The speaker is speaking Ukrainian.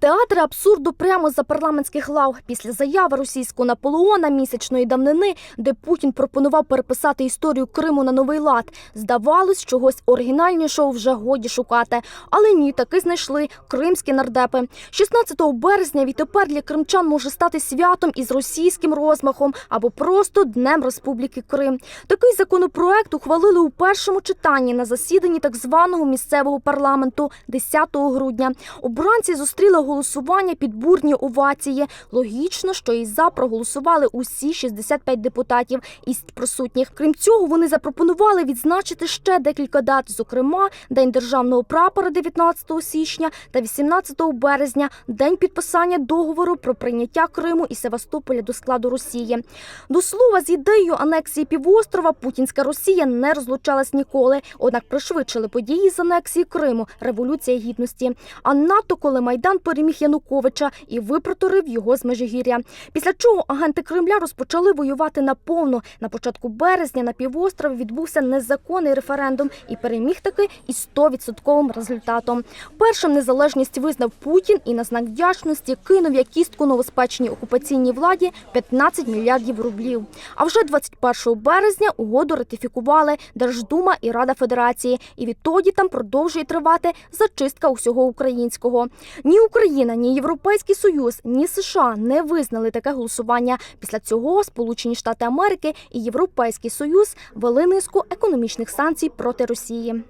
Театр абсурду прямо за парламентських лав після заяви російського Наполеона місячної давнини, де Путін пропонував переписати історію Криму на новий лад. Здавалось, чогось оригінальнішого вже годі шукати. Але ні, таки знайшли кримські нардепи. 16 березня відтепер для кримчан може стати святом із російським розмахом або просто Днем Республіки Крим. Такий законопроект ухвалили у першому читанні на засіданні так званого місцевого парламенту 10 грудня. Обранці зустріли голосування під бурні овації. Логічно, що і за проголосували усі 65 депутатів із присутніх. Крім цього, вони запропонували відзначити ще декілька дат, зокрема День державного прапора 19 січня та 18 березня, день підписання договору про прийняття Криму і Севастополя до складу Росії. До слова, з ідеєю анексії півострова путінська Росія не розлучалась ніколи. Однак пришвидшили події з анексії Криму, революція гідності. А НАТО, коли майдан переміг Януковича і випроторив його з Межигір'я. Після чого агенти Кремля розпочали воювати наповну. На початку березня на півострові відбувся незаконний референдум і переміг таки із 100% результатом. Першим незалежність визнав Путін і на знак вдячності кинув як кістку новоспеченій окупаційній владі 15 мільярдів рублів. А вже 21 березня угоду ратифікували Держдума і Рада Федерації. І відтоді там продовжує тривати зачистка усього українського. Ні Україна, ні Європейський Союз, ні США не визнали таке голосування. Після цього Сполучені Штати Америки і Європейський Союз вели низку економічних санкцій проти Росії.